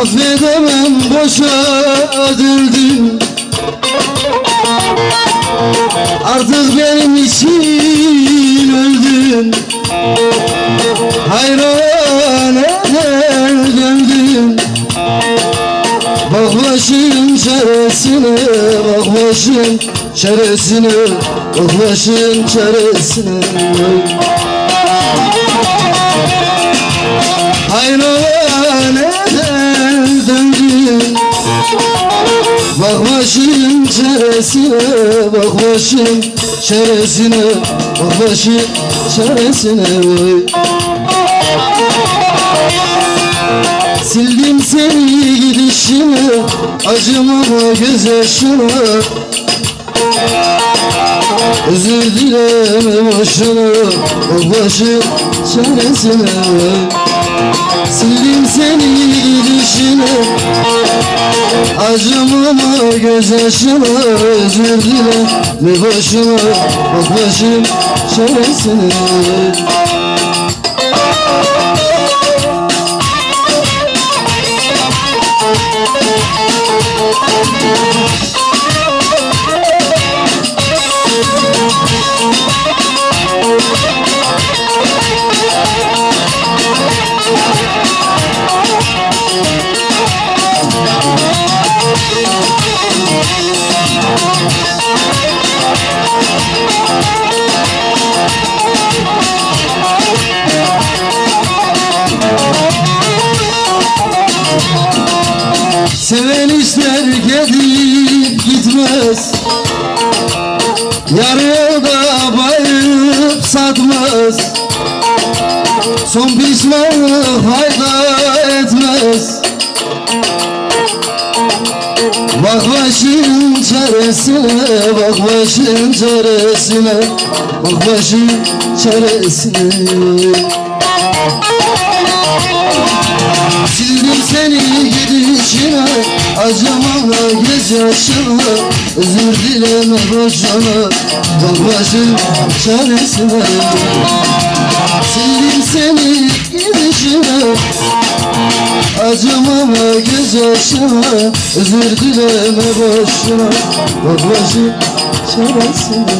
Affedemem boşa öldürdün Artık benim için öldün Hayran eder döndün Bak başın çaresine Bak başın çaresine Bak başın çaresine Bak başın çaresine Bak başın çaresine Bak başın çaresine. Sildim seni gidişine Acımama gözyaşına Özür dileme boşuna O başın çaresine Sildim seni gidişine Acımama gözyaşına Özür dileme boşuna O başın çaresine Seven ister gedip gitmez. Yarı da bayıp satmaz. Son pişmanlık fayda etmez. Bak başın çaresine, bak başın çaresine Bak başın çaresine. Sildim seni gidişine Acımama gözyaşına Özür dileme boşuna. Bak başın çaresine. Sildim seni gidişine Acımama gözyaşına Özür dileme boşuna. Bak başın çaresine